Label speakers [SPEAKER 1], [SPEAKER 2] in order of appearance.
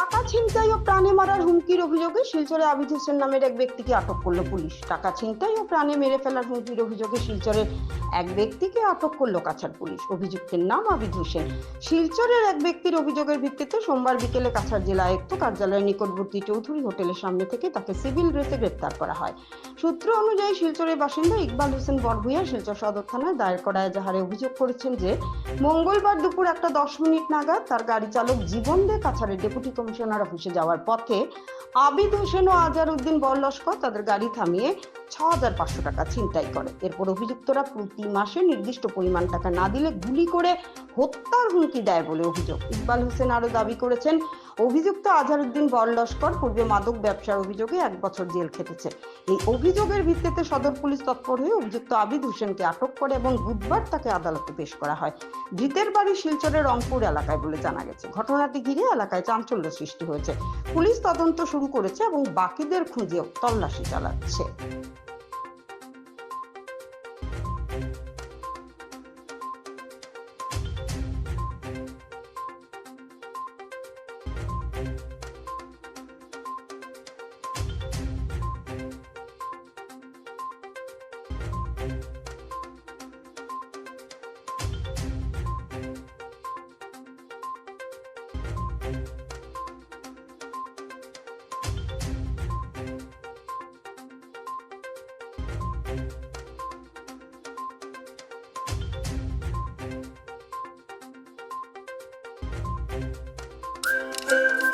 [SPEAKER 1] টাকা ছিনতাই ও প্রাণে মারার হুমকির অভিযোগে শিলচরে আবিদ হোসেন নামের এক ব্যক্তিকে আটক করল পুলিশ। টাকা ছিনতাই ও প্রাণে মেরে ফেলার হুমকির অভিযোগে শিলচরের এক ব্যক্তিকে আটক করল কাছাড় পুলিশ। অভিযুক্তের নাম আবিদ হোসেন। শিলচরের এক ব্যক্তির অভিযোগের ভিত্তিতে সোমবার বিকেলে কাছাড় জেলা আয়ুক্ত কার্যালয়ের নিকটবর্তী চৌধুরী হোটেলের সামনে থেকে তাকে সিভিল ড্রেসে গ্রেপ্তার করা হয়। সূত্র অনুযায়ী শিলচরের বাসিন্দা ইকবাল হোসেন বরভুইয়া শিলচর সদর থানায় দায়ের করা এজাহারে অভিযোগ করেছেন যে, মঙ্গলবার দুপুর একটা দশ মিনিট নাগাদ তার গাড়ি চালক জীবন দে কাছাড়ের ডেপুটি কমিশনার অফিসে যাওয়ার পথে আবিদ হোসেন ও আজার উদ্দিন বল লস্কর তাদের গাড়ি থামিয়ে ছ হাজার পাঁচশো টাকা ছিনতাই করে। এরপর অভিযুক্তরা প্রতি মাসে নির্দিষ্ট পরিমাণ টাকা না দিলে গুলি করে হত্যার হুমকি দেয় বলে অভিযোগ। ইকবাল হোসেন আরও দাবি করেছেন অভিযুক্ত আজহারউদ্দিন বল লস্কর পূর্বে মাদক ব্যবসার অভিযোগে এক বছর জেল খেটেছে। এই অভিযোগের ভিত্তিতে সদর পুলিশ তৎপর হয়ে অভিযুক্ত আবিদ হোসেনকে আটক করে এবং বুধবার তাকে আদালতে পেশ করা হয়। ধৃতের বাড়ি শিলচরের রংপুর এলাকায় বলে জানা গেছে। ঘটনাটি ঘিরে এলাকায় চাঞ্চল্য সৃষ্টি হয়েছে। পুলিশ তদন্ত শুরু করেছে এবং বাকিদের খুঁজেও তল্লাশি চালাচ্ছে। Thank you.